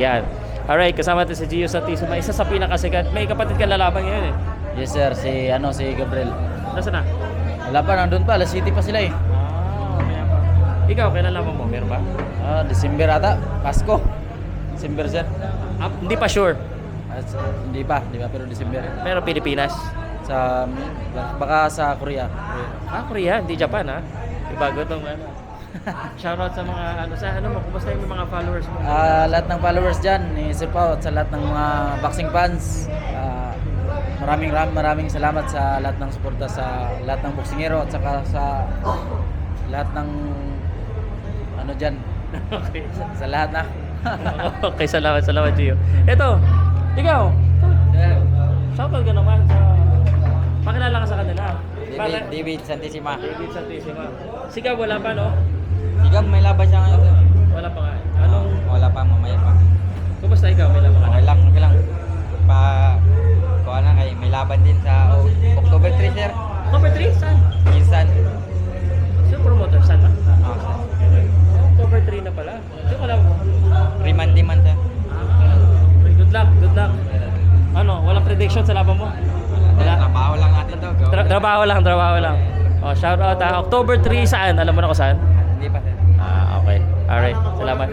Yan. Alright, kasama natin si Gio Santisima. Isa sa pinakasikat. May kapatid ka lalaban ngayon eh. Yes sir, si ano si Gabriel. Nasaan na? Wala pa, nandun pa, Alas City pa sila eh. Ah, maya pa. Ikaw, kailan laban mo? Meron ba? Ah, December ata, Pasko. December sir. Ah, hindi pa sure. Ah, s- hindi pa, hindi pa, pero December. Pero Pilipinas. Sa, baka sa Korea. Ah, Korea, hindi Japan ha. Ibago tong ano. Shoutout sa mga ano sa ano mo, kumusta yung mga followers mo? Ah, lahat ng followers Sir Pao, at sa lahat ng mga boxing fans, ah, maraming maraming maraming salamat sa lahat ng suporta sa lahat ng boksingero at saka sa lahat ng ano dyan, okay. sa, sa lahat na. okay, salamat, salamat Gio. Ito, ikaw. Shoutout ka naman sa Para- David Santissima. David Santissima. Sigaw wala pa no? Sigab, may laban siya ngayon. sir. Wala pa nga. Anong Wala pa, mamaya pa. Kumusta ikaw? May laban ka na? Okay lang, okay lang. Pa, kuha na kay, may laban din sa O- October 3, sir. October 3? Saan? Minsan. Sino promoter? Saan ba? Oh, sir. October 3 na pala. Ka lang mo? Remand man, sir. Ah, okay, good luck, good luck. Ano, walang prediction sa laban mo? Wala. Trabaho lang natin to. Go. Tra- trabaho lang, trabaho lang. Oh, shout out ha. October 3 saan? Alam mo na kung saan? Hindi pa. Ah, okay. Alright. Salamat.